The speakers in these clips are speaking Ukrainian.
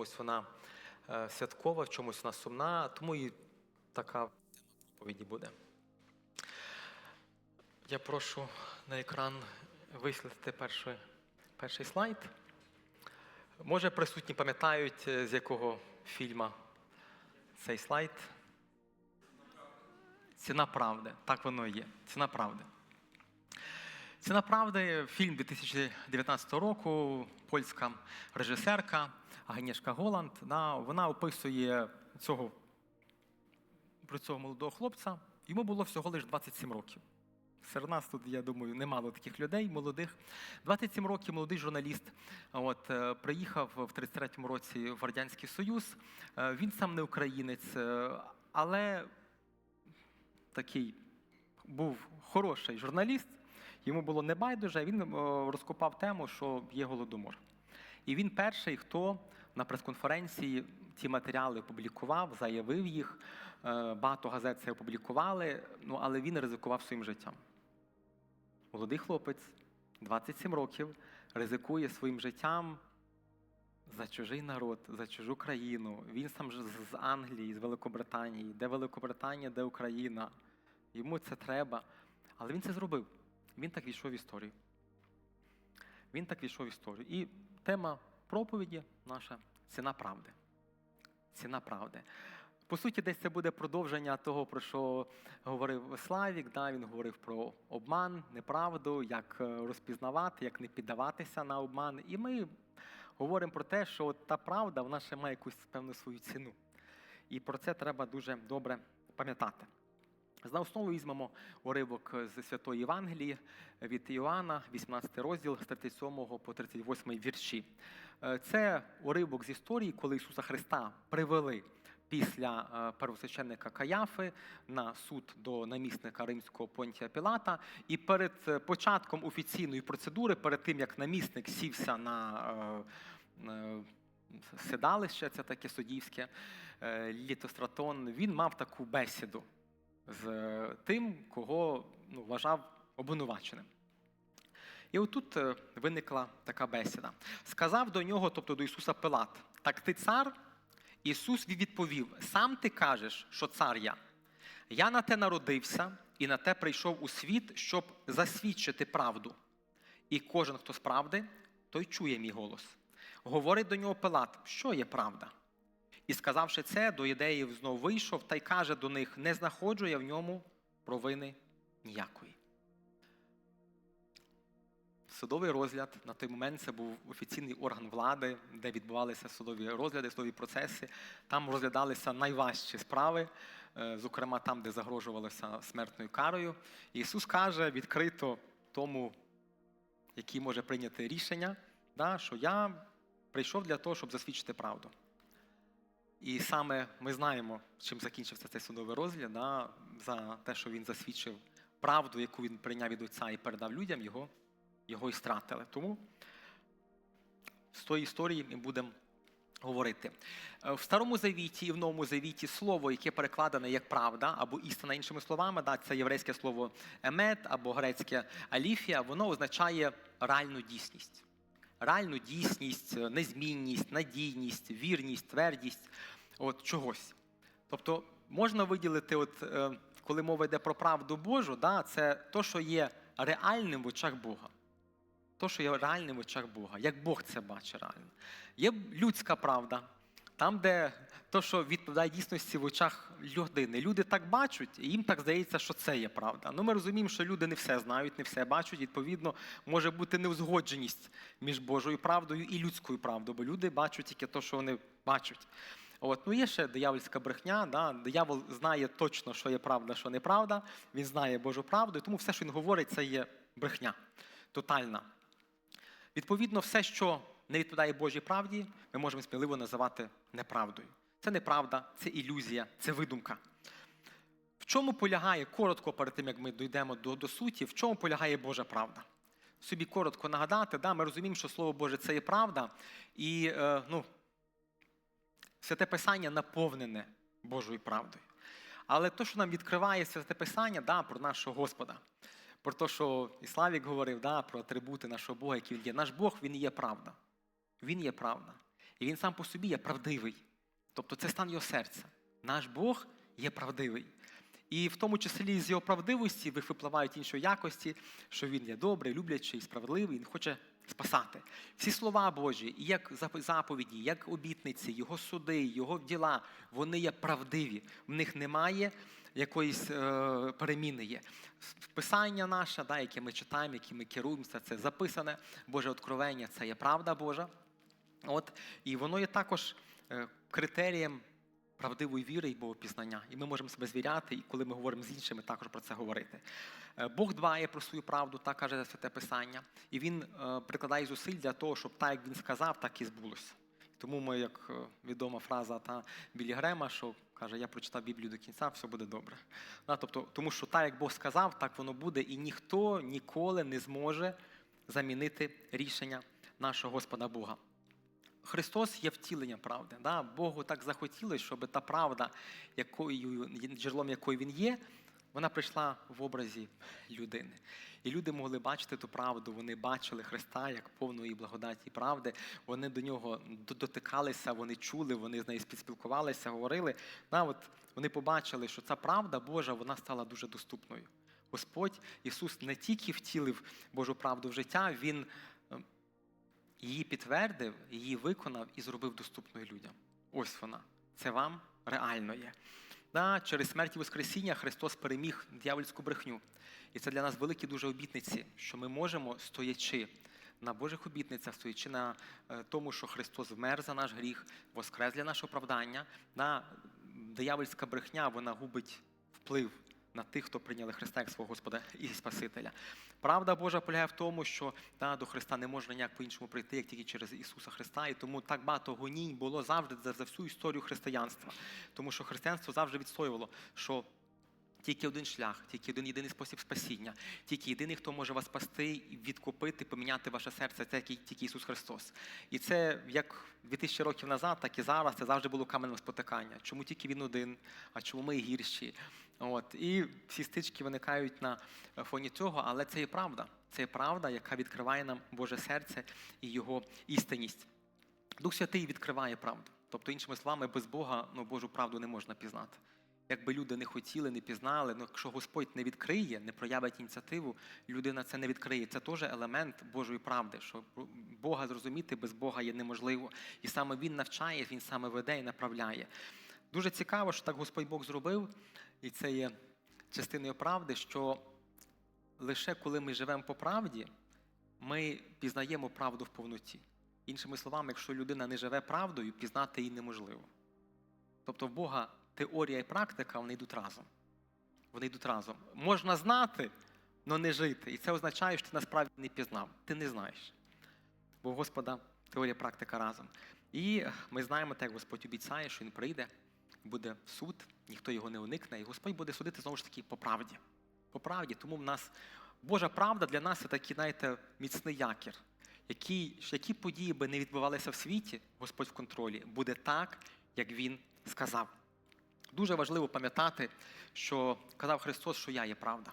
чомусь вона е, святкова, в чомусь вона сумна, тому і така проповіді буде. Я прошу на екран висвітлити перший, перший слайд. Може, присутні пам'ятають, е, з якого фільма цей слайд? Ціна правди. Так воно і є. Ціна правди. Ціна правди фільм 2019 року, польська режисерка Агнєшка Голланд. Да, вона описує цього, про цього молодого хлопця. Йому було всього лише 27 років. Серед нас тут, я думаю, немало таких людей, молодих. 27 років молодий журналіст. От, е, приїхав в 33-му році в Радянський Союз. Е, Він сам не українець, е, але такий був хороший журналіст. Йому було небайдуже, він розкопав тему, що є голодомор. І він перший, хто на прес-конференції ті матеріали опублікував, заявив їх. Е, Багато газет це опублікували, ну але він ризикував своїм життям. Молодий хлопець, 27 років, ризикує своїм життям за чужий народ, за чужу країну. Він сам з Англії, з Великобританії. Де Великобританія, де Україна. Йому це треба. Але він це зробив. Він так війшов в історію. Він так війшов в історію. І тема проповіді наша ціна правди. Ціна правди. По суті, десь це буде продовження того, про що говорив Славік. Да? Він говорив про обман, неправду, як е, розпізнавати, як не піддаватися на обман. І ми говоримо про те, що та правда вона ще має якусь певну свою ціну. І про це треба дуже добре пам'ятати. За основу візьмемо уривок з Святої Євангелії від Іоанна, 18 розділ з 37 по 38 вірші. Е, Це уривок з історії, коли Ісуса Христа привели після е, первосвященника Каяфи на суд до намісника римського Понтія Пілата. І перед е, початком офіційної процедури, перед тим як намісник сівся на е, е, седалище, це таке суддівське е, літостратон, він мав таку бесіду з тим, кого ну, вважав обвинуваченим. І отут е, виникла така бесіда. Сказав до нього, тобто до Ісуса Пилат, так ти цар? Ісус відповів: Сам ти кажеш, що цар я. Я на те народився і на те прийшов у світ, щоб засвідчити правду. І кожен, хто з правди, той чує мій голос. Говорить до нього Пилат, що є правда. І сказавши це, до ідеїв знов вийшов та й каже до них: не знаходжу я в ньому провини ніякої. Судовий розгляд на той момент це був офіційний орган влади, де відбувалися судові розгляди, судові процеси. Там розглядалися найважчі справи, е, зокрема там, де загрожувалося смертною карою. Ісус каже відкрито тому, який може прийняти рішення, що я прийшов для того, щоб засвідчити правду. І саме ми знаємо, чим закінчився цей судовий розгляд, да, за те, що він засвідчив правду, яку він прийняв від отця і передав людям, його, його і стратили. Тому з тої історії ми будемо говорити. Е, В Старому Завіті і в Новому Завіті слово, яке перекладене як правда або істина, іншими словами, да, це єврейське слово емет або грецьке аліфія, воно означає реальну дійсність реальну дійсність, незмінність, надійність, вірність, твердість от, чогось. Тобто можна виділити, от, е, коли мова йде про правду Божу, да, це то, що є реальним в очах Бога. То, що є реальним в очах Бога, як Бог це бачить реально. Є людська правда, там, де то, що відповідає дійсності в очах людини. Люди так бачать, і їм так здається, що це є правда. Ну, ми розуміємо, що люди не все знають, не все бачать. Відповідно, може бути неузгодженість між Божою правдою і людською правдою, бо люди бачать тільки те, що вони бачать. От, ну є ще диявольська брехня. Да? Диявол знає точно, що є правда, що неправда. Він знає Божу правду, і тому все, що він говорить, це є брехня тотальна. Відповідно, все, що не відповідає Божій правді, ми можемо сміливо називати неправдою. Це неправда, це ілюзія, це видумка. В чому полягає коротко перед тим, як ми дійдемо до, до суті, в чому полягає Божа правда? Собі коротко нагадати, да, ми розуміємо, що Слово Боже це є правда, і е, ну, святе Писання наповнене Божою правдою. Але те, що нам відкриває святе Писання да, про нашого Господа, про те, що і Славік говорив да, про атрибути нашого Бога, які він є. Наш Бог, він є правда. Він є правда. І він сам по собі є правдивий. Тобто це стан його серця. Наш Бог є правдивий. І в тому числі з його правдивості випливають інші якості, що він є добрий, люблячий, справедливий, він хоче спасати. Всі слова Божі, і як заповіді, як обітниці, його суди, його діла, вони є правдиві. В них немає якоїсь е, переміни є. Писання наше, да, яке ми читаємо, яке ми керуємося, це записане Боже откровення, це є правда Божа. От, і воно є також е, критерієм правдивої віри і богопізнання. І ми можемо себе звіряти, і коли ми говоримо з іншими, також про це говорити. Е, Бог дбає про свою правду, так каже Святе Писання, і він е, прикладає зусиль для того, щоб так, як він сказав, так і збулося. Тому ми, як відома фраза та Білі Грема, що каже, я прочитав Біблію до кінця, все буде добре. Тобто, тому що так, як Бог сказав, так воно буде, і ніхто ніколи не зможе замінити рішення нашого Господа Бога. Христос є втіленням правди. Да? Богу так захотілося, щоб та правда, якою, джерелом якої він є, вона прийшла в образі людини. І люди могли бачити ту правду, вони бачили Христа як повної благодаті і правди. Вони до нього дотикалися, вони чули, вони з нею спілкувалися, говорили. Да, от вони побачили, що ця правда Божа вона стала дуже доступною. Господь Ісус не тільки втілив Божу правду в життя, Він її підтвердив, її виконав і зробив доступною людям. Ось вона. Це вам реально є. Да, через смерть і Воскресіння Христос переміг дьявольську брехню. І це для нас великі дуже обітниці, що ми можемо, стоячи на Божих обітницях, стоячи на е, тому, що Христос вмер за наш гріх, воскрес для нашого оправдання. Да, диявольська брехня вона губить вплив на тих, хто прийняли Христа як свого Господа і Спасителя. Правда Божа полягає в тому, що та, до Христа не можна ніяк по-іншому прийти, як тільки через Ісуса Христа. І тому так багато гонінь було завжди за, за всю історію християнства. Тому що християнство завжди відстоювало, що тільки один шлях, тільки один єдиний спосіб спасіння, тільки єдиний, хто може вас спасти, відкупити, поміняти ваше серце, це тільки- Ісус Христос. І це як 2000 років назад, так і зараз. Це завжди було каменем спотикання. Чому тільки він один, а чому ми гірші? От і всі стички виникають на фоні цього, але це є правда. Це є правда, яка відкриває нам Боже серце і його істинність. Дух Святий відкриває правду. Тобто, іншими словами, без Бога ну, Божу правду не можна пізнати. Якби люди не хотіли, не пізнали, ну якщо Господь не відкриє, не проявить ініціативу, людина це не відкриє. Це теж елемент Божої правди, що Бога зрозуміти без Бога є неможливо. І саме Він навчає, Він саме веде і направляє. Дуже цікаво, що так Господь Бог зробив, і це є частиною правди, що лише коли ми живемо по правді, ми пізнаємо правду в повноті. Іншими словами, якщо людина не живе правдою, пізнати її неможливо. Тобто в Бога теорія і практика вони йдуть разом. Вони йдуть разом. Можна знати, але не жити. І це означає, що ти насправді не пізнав. Ти не знаєш. Бо Господа теорія практика разом. І ми знаємо, так Господь обіцяє, що Він прийде, буде суд, ніхто його не уникне, і Господь буде судити знову ж таки по правді. По правді. Тому в нас Божа правда для нас це такий, знаєте, міцний якір. Які, які події би не відбувалися в світі, Господь в контролі, буде так, як Він сказав. Дуже важливо пам'ятати, що казав Христос, що я є правда.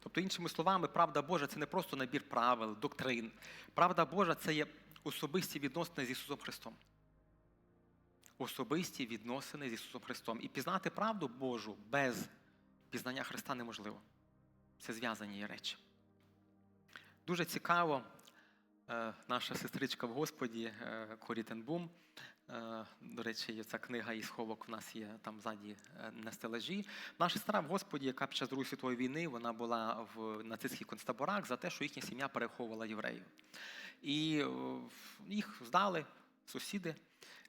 Тобто, іншими словами, правда Божа це не просто набір правил, доктрин. Правда Божа це є особисті відносини з Ісусом Христом. Особисті відносини з Ісусом Христом. І пізнати правду Божу без пізнання Христа неможливо. Це зв'язані речі. Дуже цікаво, е, наша сестричка в Господі е, Корі Тенбум. Е, До речі, ця книга і сховок в нас є там ззаді е, на стелажі. Наша сестра в Господі, яка під час Другої світової війни вона була в нацистських концтаборах за те, що їхня сім'я переховувала євреїв. І е, їх здали сусіди.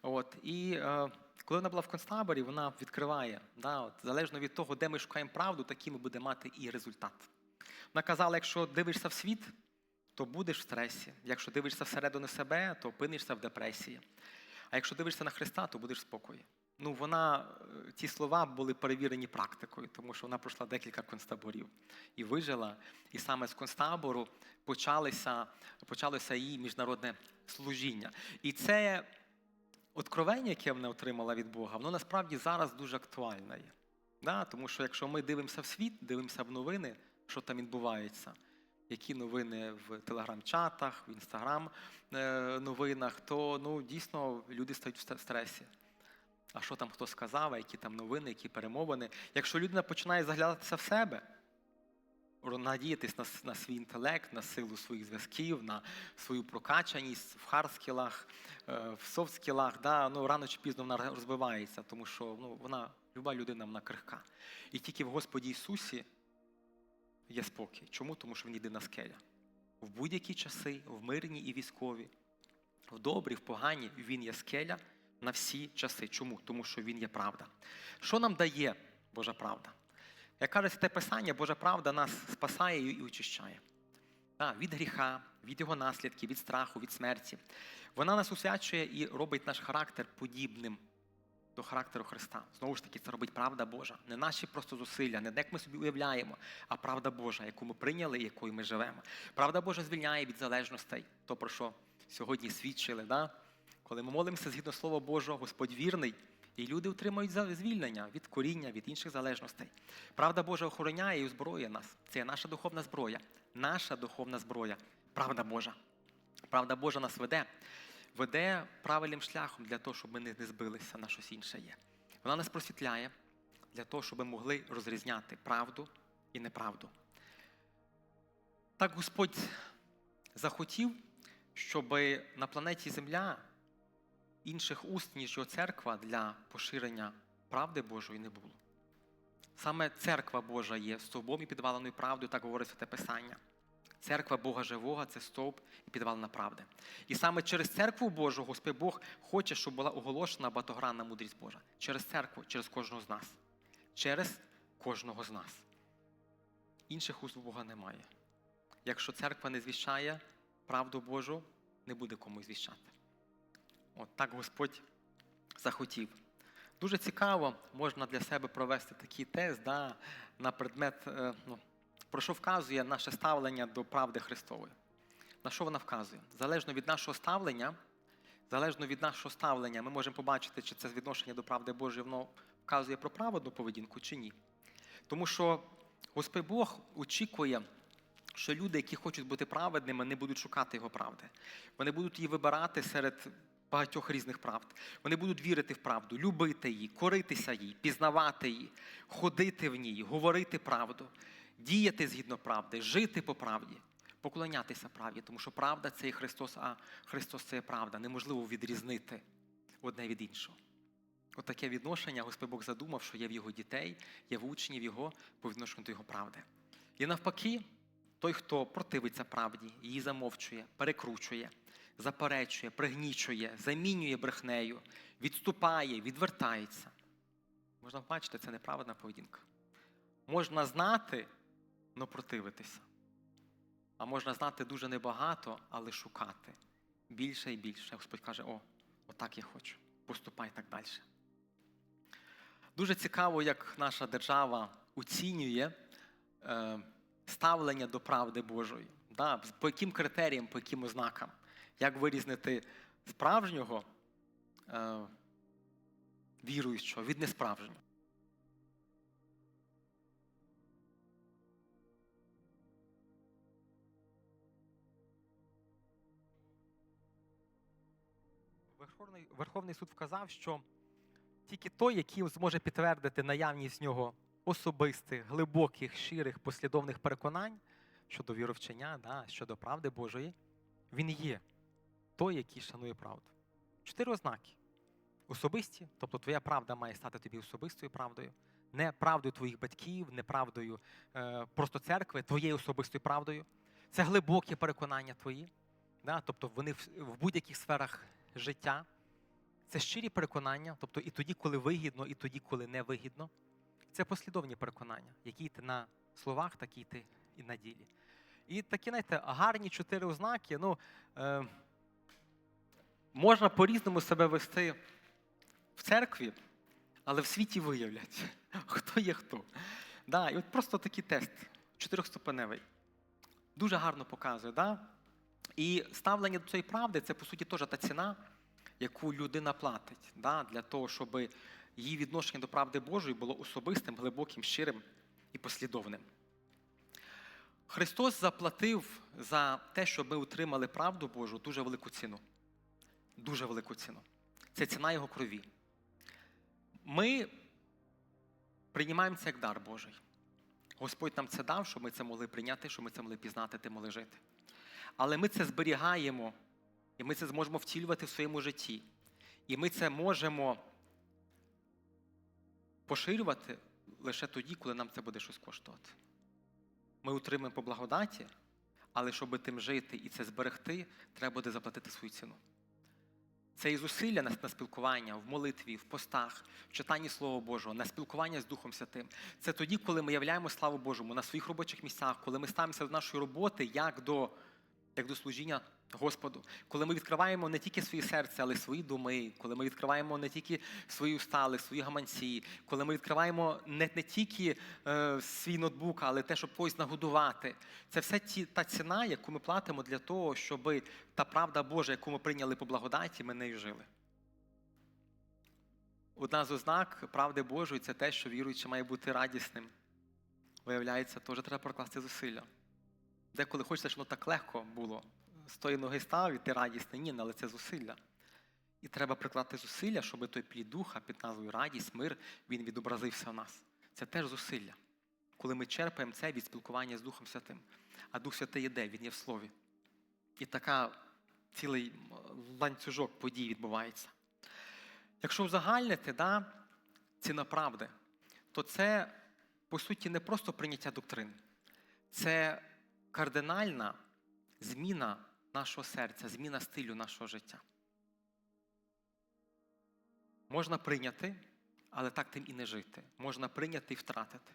От, і коли вона була в концтаборі, вона відкриває, да, от, залежно від того, де ми шукаємо правду, такий ми будемо мати і результат. Вона казала, якщо дивишся в світ, то будеш в стресі. Якщо дивишся всередину себе, то опинишся в депресії. А якщо дивишся на Христа, то будеш в спокої. Ну, вона, е, ті слова були перевірені практикою, тому що вона пройшла декілька концтаборів і вижила. І саме з концтабору почалося, почалося її міжнародне служіння. І це откровення, яке вона отримала від Бога, воно насправді зараз дуже актуальне. Да? Тому що якщо ми дивимося в світ, дивимося в новини, що там відбувається, які новини в телеграм-чатах, в інстаграм-новинах, то ну, дійсно люди стають в стресі. А що там хто сказав, а які там новини, які перемовини. Якщо людина починає заглядатися в себе, надіятись на, на свій інтелект, на силу своїх зв'язків, на свою прокачаність в хардскілах, е, в софтскілах, да, ну, рано чи пізно вона розбивається, тому що ну, вона, люба людина вона крихка. І тільки в Господі Ісусі є спокій. Чому? Тому що Він єдина скеля. В будь-які часи, в мирні і військові, в добрі, в погані, Він є скеля на всі часи. Чому? Тому що Він є правда. Що нам дає Божа правда? Як каже Святе Писання, Божа правда нас спасає і очищає. Так, від гріха, від його наслідків, від страху, від смерті. Вона нас усвячує і робить наш характер подібним до характеру Христа. Знову ж таки, це робить правда Божа. Не наші просто зусилля, не як ми собі уявляємо, а правда Божа, яку ми прийняли якою ми живемо. Правда Божа звільняє від залежностей, то про що сьогодні свідчили. Да? Коли ми молимося згідно Слова Божого, Господь вірний, і люди отримують звільнення від коріння, від інших залежностей. Правда Божа охороняє і озброює нас. Це наша духовна зброя. Наша духовна зброя. Правда Божа. Правда Божа нас веде, веде правильним шляхом для того, щоб ми не збилися на щось інше є. Вона нас просвітляє для того, щоб ми могли розрізняти правду і неправду. Так Господь захотів, щоб на планеті Земля інших уст, ніж його церква для поширення правди Божої не було. Саме церква Божа є стовбом і підваленою правдою, так говорить Святе Писання. Церква Бога Живого це стовп і підвалена правди. І саме через церкву Божу Господь Бог хоче, щоб була оголошена багатогранна мудрість Божа. Через церкву, через кожного з нас. Через кожного з нас. Інших уст Бога немає. Якщо церква не звіщає правду Божу, не буде кому звіщати. От так Господь захотів. Дуже цікаво, можна для себе провести такий тест да, на предмет, е, ну, про що вказує наше ставлення до правди Христової. На що вона вказує? Залежно від нашого ставлення, залежно від нашого ставлення, ми можемо побачити, чи це відношення до правди Божої воно вказує про праведну поведінку чи ні. Тому що Господь Бог очікує, що люди, які хочуть бути праведними, не будуть шукати його правди. Вони будуть її вибирати серед багатьох різних правд. Вони будуть вірити в правду, любити її, коритися їй, пізнавати її, ходити в ній, говорити правду, діяти згідно правди, жити по правді, поклонятися правді, тому що правда це є Христос, а Христос це є правда. Неможливо відрізнити одне від іншого. Отаке відношення Господь Бог задумав, що є в його дітей, є в учнів його по відношенню до його правди. І навпаки, той, хто противиться правді, її замовчує, перекручує, заперечує, пригнічує, замінює брехнею, відступає, відвертається. Можна бачити, це неправильна поведінка. Можна знати, але противитися. А можна знати дуже небагато, але шукати більше і більше. Господь каже: о, отак я хочу. Поступай так далі. Дуже цікаво, як наша держава оцінює е, ставлення до правди Божої. Да? По яким критеріям, по яким ознакам, як вирізнити справжнього е, віруючого від несправжнього. Верховний, суд вказав, що тільки той, який зможе підтвердити наявність в нього особистих, глибоких, щирих, послідовних переконань щодо віровчення, да, щодо правди Божої, він є той, який шанує правду. Чотири ознаки. Особисті, тобто твоя правда має стати тобі особистою правдою, не правдою твоїх батьків, не правдою е, просто церкви, твоєю особистою правдою. Це глибокі переконання твої, да, тобто вони в, в будь-яких сферах життя. Це щирі переконання, тобто і тоді, коли вигідно, і тоді, коли не вигідно. Це послідовні переконання, які йти на словах, такі йти і на ділі. І такі, знаєте, гарні чотири ознаки. Ну, е, можна по-різному себе вести в церкві, але в світі виявлять, хто є хто. Да, і от просто такий тест, чотирьохступеневий. Дуже гарно показує. Да? І ставлення до цієї правди це, по суті, теж та ціна, яку людина платить, да? для того, щоб її відношення до правди Божої було особистим, глибоким, щирим і послідовним. Христос заплатив за те, щоб ми отримали правду Божу, дуже велику ціну. Дуже велику ціну. Це ціна Його крові. Ми приймаємо це як дар Божий. Господь нам це дав, щоб ми це могли прийняти, щоб ми це могли пізнати, ти могли жити. Але ми це зберігаємо, і ми це зможемо втілювати в своєму житті. І ми це можемо поширювати лише тоді, коли нам це буде щось коштувати. Ми утримаємо по благодаті, але щоб тим жити і це зберегти, треба буде заплатити свою ціну. Це і зусилля на, спілкування в молитві, в постах, в читанні Слова Божого, на спілкування з Духом Святим. Це тоді, коли ми являємо славу Божому на своїх робочих місцях, коли ми ставимося до нашої роботи як до, як до служіння Господу, коли ми відкриваємо не тільки своє серце, але й свої думи, коли ми відкриваємо не тільки свої устали, свої гаманці, коли ми відкриваємо не, не тільки е, свій ноутбук, але те, щоб когось нагодувати. Це все ті, та ціна, яку ми платимо для того, щоб та правда Божа, яку ми прийняли по благодаті, ми нею жили. Одна з ознак правди Божої це те, що віруючий має бути радісним. Виявляється, теж треба прокласти зусилля. Деколи хочеться, щоб воно так легко було. З тої ноги став, і ти радісний. Ні, але це зусилля. І треба приклати зусилля, щоб той плід духа під назвою радість, мир, він відобразився в нас. Це теж зусилля. Коли ми черпаємо це від спілкування з Духом Святим. А Дух Святий є де? Він є в Слові. І така цілий ланцюжок подій відбувається. Якщо узагальнити, да, ціна правди, то це, по суті, не просто прийняття доктрин, це кардинальна зміна нашого серця, зміна стилю нашого життя. Можна прийняти, але так тим і не жити. Можна прийняти і втратити.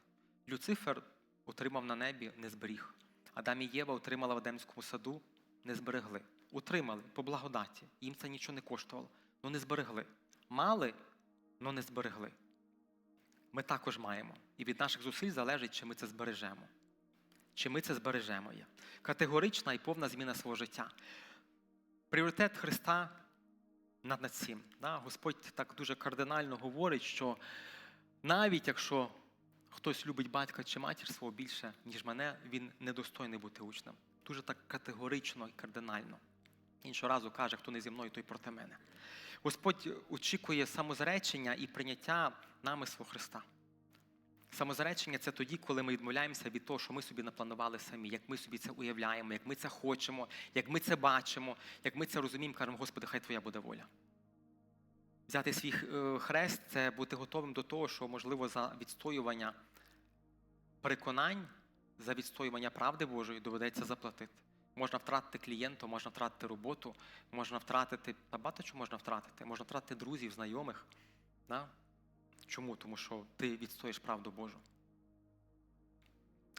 Люцифер отримав на небі, не зберіг. Адам і Єва отримали в Едемському саду, не зберегли. Утримали по благодаті. Їм це нічого не коштувало, але не зберегли. Мали, але не зберегли. Ми також маємо. І від наших зусиль залежить, чи ми це збережемо. Чи ми це збережемо є. Категорична і повна зміна свого життя. Пріоритет Христа над цим. Господь так дуже кардинально говорить, що навіть якщо хтось любить батька чи матір свого більше, ніж мене, він недостойний бути учнем. Дуже так категорично і кардинально. Іншого разу каже, хто не зі мною, той проти мене. Господь очікує самозречення і прийняття нами свого Христа. Самозречення це тоді, коли ми відмовляємося від того, що ми собі напланували самі, як ми собі це уявляємо, як ми це хочемо, як ми це бачимо, як ми це розуміємо, кажемо, Господи, хай Твоя буде воля. Взяти свій е, хрест це бути готовим до того, що, можливо, за відстоювання переконань, за відстоювання правди Божої доведеться заплатити. Можна втратити клієнта, можна втратити роботу, можна втратити, та багато чого можна втратити, можна втратити друзів, знайомих. Да? Чому? Тому що ти відстоїш правду Божу.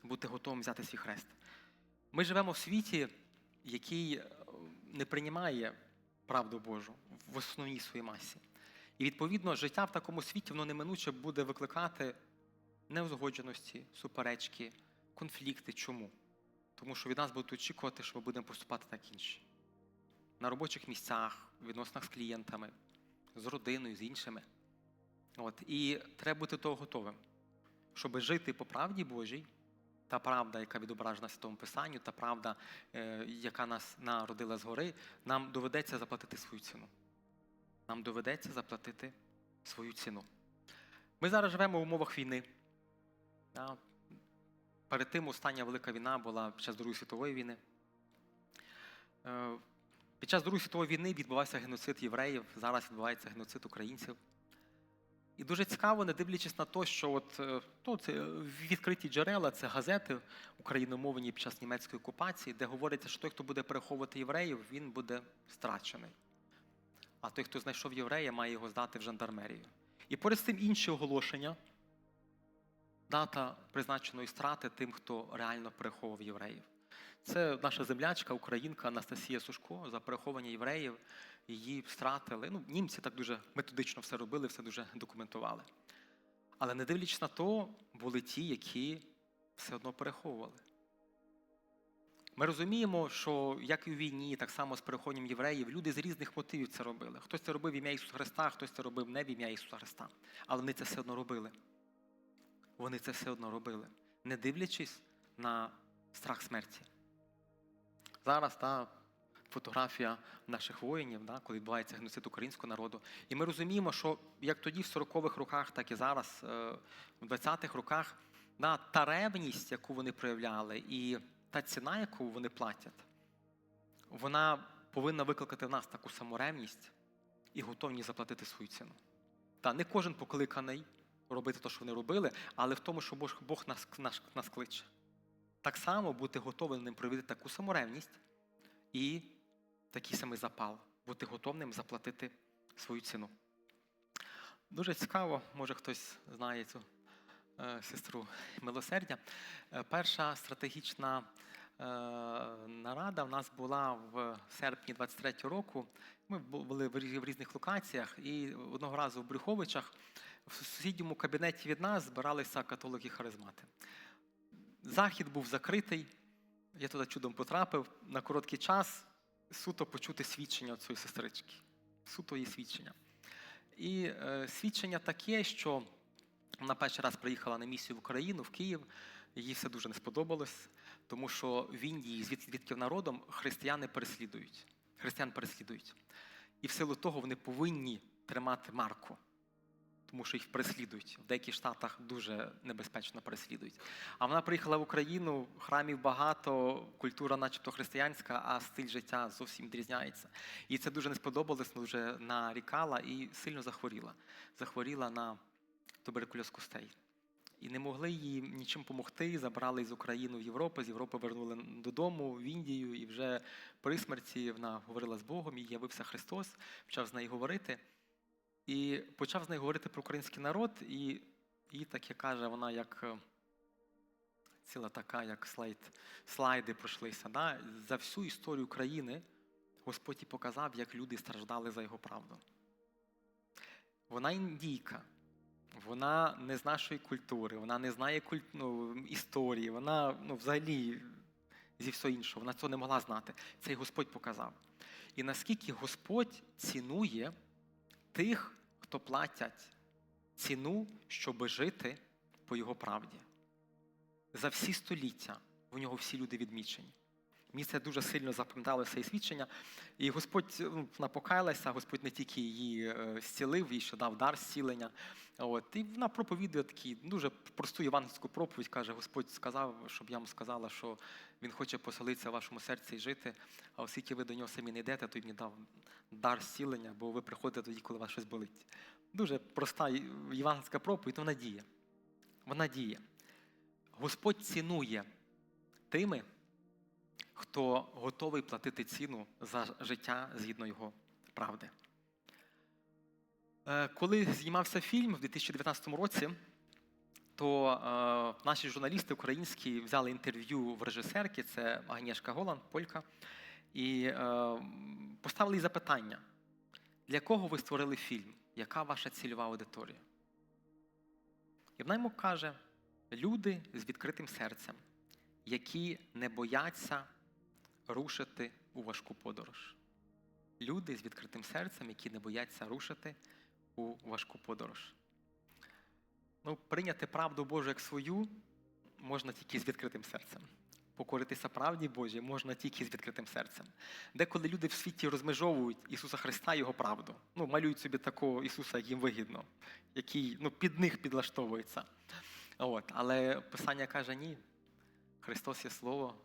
Бути готовим взяти свій хрест. Ми живемо в світі, який е, не приймає правду Божу в основній своїй масі. І відповідно життя в такому світі воно неминуче буде викликати неузгодженості, суперечки, конфлікти. Чому? Тому що від нас будуть очікувати, що ми будемо поступати так інші. На робочих місцях, в відносинах з клієнтами, з родиною, з іншими. От, І треба бути того готовим, щоб жити по правді Божій, та правда, яка відображена в Святому Писанню, та правда, е, яка нас народила згори, нам доведеться заплатити свою ціну. Нам доведеться заплатити свою ціну. Ми зараз живемо в умовах війни. Перед тим остання велика війна була під час Другої світової війни. Е, Під час Другої світової війни відбувався геноцид євреїв, зараз відбувається геноцид українців. І дуже цікаво, не дивлячись на те, що от, е, ну, це відкриті джерела, це газети україномовні під час німецької окупації, де говориться, що той, хто буде переховувати євреїв, він буде страчений. А той, хто знайшов єврея, має його здати в жандармерію. І поряд з тим інші оголошення, дата призначеної страти тим, хто реально переховував євреїв. Це наша землячка, українка Анастасія Сушко за переховування євреїв. Її стратили. Ну, німці так дуже методично все робили, все дуже документували. Але не дивлячись на то, були ті, які все одно переховували. Ми розуміємо, що як і у війні, так само з перехованням євреїв, люди з різних мотивів це робили. Хтось це робив в ім'я Ісуса Христа, хтось це робив не в ім'я Ісуса Христа. Але вони це все одно робили. Вони це все одно робили, не дивлячись на страх смерті. Зараз та фотографія наших воїнів, да, коли відбувається геноцид українського народу. І ми розуміємо, що як тоді в 40-х роках, так і зараз, е, в 20-х роках, да, та ревність, яку вони проявляли, і та ціна, яку вони платять, вона повинна викликати в нас таку саму ревність і готовність заплатити свою ціну. Та не кожен покликаний робити те, що вони робили, але в тому, що Бог, нас, нас, нас кличе. Так само бути готовим ним проявити таку саму ревність і такий самий запал, бути готовним заплатити свою ціну. Дуже цікаво, може хтось знає цю е, сестру милосердя. Е, перша стратегічна е, нарада в нас була в серпні 23-го року. Ми були в різних локаціях, і одного разу в Брюховичах в сусідньому кабінеті від нас збиралися католики харизмати. Захід був закритий. Я туди чудом потрапив на короткий час суто почути свідчення цієї сестрички. Суто її свідчення. І е, свідчення таке, що вона перший раз приїхала на місію в Україну, в Київ. Їй все дуже не сподобалось, тому що в Індії, звідки звідки народом, християни переслідують. Християн переслідують. І в силу того вони повинні тримати марку, тому що їх переслідують. В деяких штатах дуже небезпечно переслідують. А вона приїхала в Україну, храмів багато, культура, начебто християнська, а стиль життя зовсім відрізняється. І це дуже не сподобалось, вона вже нарікала і сильно захворіла. Захворіла на туберкульоз костей. І не могли їй нічим допомогти, забрали з України в Європу, з Європи вернули додому, в Індію, і вже при смерті вона говорила з Богом, їй явився Христос, почав з нею говорити. І почав з нею говорити про український народ, і, і таке каже, вона як е, ціла така, як слайд, слайди пройшлися. Да? За всю історію України Господь і показав, як люди страждали за його правду. Вона індійка, вона не з нашої культури, вона не знає куль... ну, історії, вона ну, взагалі зі всього іншого, вона цього не могла знати. Це й Господь показав. І наскільки Господь цінує тих, хто платять ціну, щоб жити по його правді. За всі століття у нього всі люди відмічені. Мені це дуже сильно запам'яталося і свідчення. І Господь ну, вона покаялася, Господь не тільки її е, зцілив, їй ще дав дар зцілення. От, і вона проповідує такі дуже просту євангельську проповідь, каже, Господь сказав, щоб я вам сказала, що Він хоче поселитися в вашому серці і жити, а оскільки ви до нього самі не йдете, то він мені дав дар зцілення, бо ви приходите тоді, коли вас щось болить. Дуже проста євангельська проповідь, вона діє. Вона діє. Господь цінує тими, хто готовий платити ціну за життя згідно його правди. Е, Коли знімався фільм в 2019 році, то е, наші журналісти українські взяли інтерв'ю в режисерки, це Агнєшка Голланд, полька, і е, поставили їй запитання: для кого ви створили фільм? Яка ваша цільова аудиторія? І вона йому каже: люди з відкритим серцем, які не бояться рушити у важку подорож. Люди з відкритим серцем, які не бояться рушити у важку подорож. Ну, прийняти правду Божу як свою можна тільки з відкритим серцем. Покоритися правді Божій можна тільки з відкритим серцем. Деколи люди в світі розмежовують Ісуса Христа і Його правду. Ну, малюють собі такого Ісуса, як їм вигідно, який ну, під них підлаштовується. От. Але Писання каже, ні. Христос є Слово,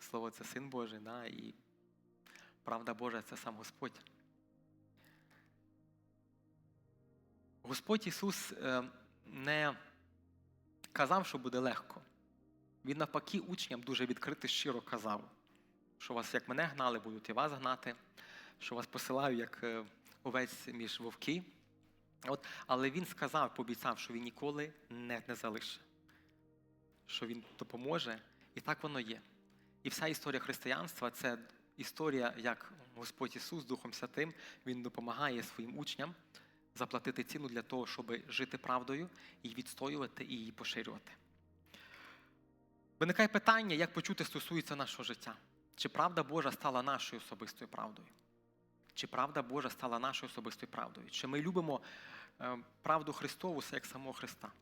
Слово це Син Божий, да, і правда Божа це сам Господь. Господь Ісус е, не казав, що буде легко. Він навпаки учням дуже відкрито щиро казав, що вас, як мене гнали, будуть і вас гнати, що вас посилаю, як е, овець між вовки. От, але він сказав, пообіцяв, що він ніколи не, не залишить, що він допоможе, і так воно є. І вся історія християнства це історія, як Господь Ісус Духом Святим, Він допомагає своїм учням заплатити ціну для того, щоб жити правдою і відстоювати і її поширювати. Виникає питання, як почути стосується нашого життя. Чи правда Божа стала нашою особистою правдою? Чи правда Божа стала нашою особистою правдою? Чи ми любимо е, правду Христову як самого Христа?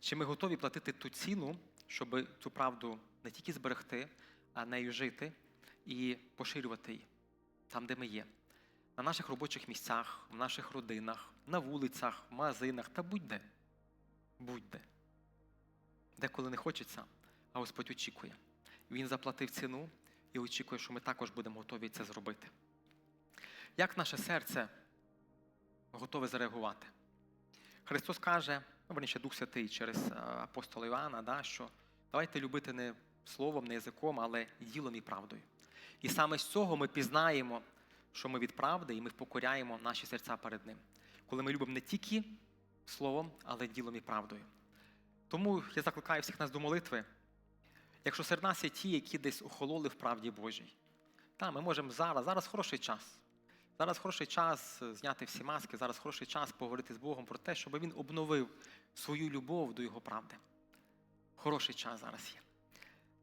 Чи ми готові платити ту ціну, щоб цю правду не тільки зберегти, а нею жити і поширювати її там, де ми є. На наших робочих місцях, в наших родинах, на вулицях, в магазинах та будь-де. Будь-де. Деколи не хочеться, а Господь очікує. Він заплатив ціну і очікує, що ми також будемо готові це зробити. Як наше серце готове зареагувати? Христос каже, ну, верніше Дух Святий через е, апостола Івана, да, що давайте любити не словом, не язиком, але ділом і правдою. І саме з цього ми пізнаємо, що ми від правди, і ми впокоряємо наші серця перед Ним. Коли ми любимо не тільки словом, але ділом і правдою. Тому я закликаю всіх нас до молитви. Якщо серед нас є ті, які десь охололи в правді Божій, та, ми можемо зараз, зараз хороший час. Зараз хороший час зняти всі маски, зараз хороший час поговорити з Богом про те, щоб він обновив свою любов до Його правди. Хороший час зараз є.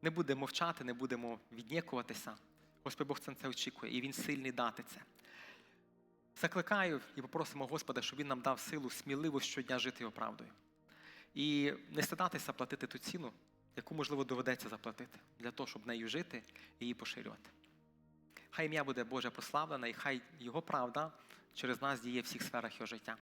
Не будемо мовчати, не будемо віднікуватися. Господь Бог це очікує, і Він сильний дати це. Закликаю і попросимо Господа, щоб Він нам дав силу сміливо щодня жити його правдою. І не стидатися платити ту ціну, яку, можливо, доведеться заплатити, для того, щоб нею жити і її поширювати. Хай ім'я буде Боже прославлене, і хай Його правда через нас діє в всіх сферах його життя.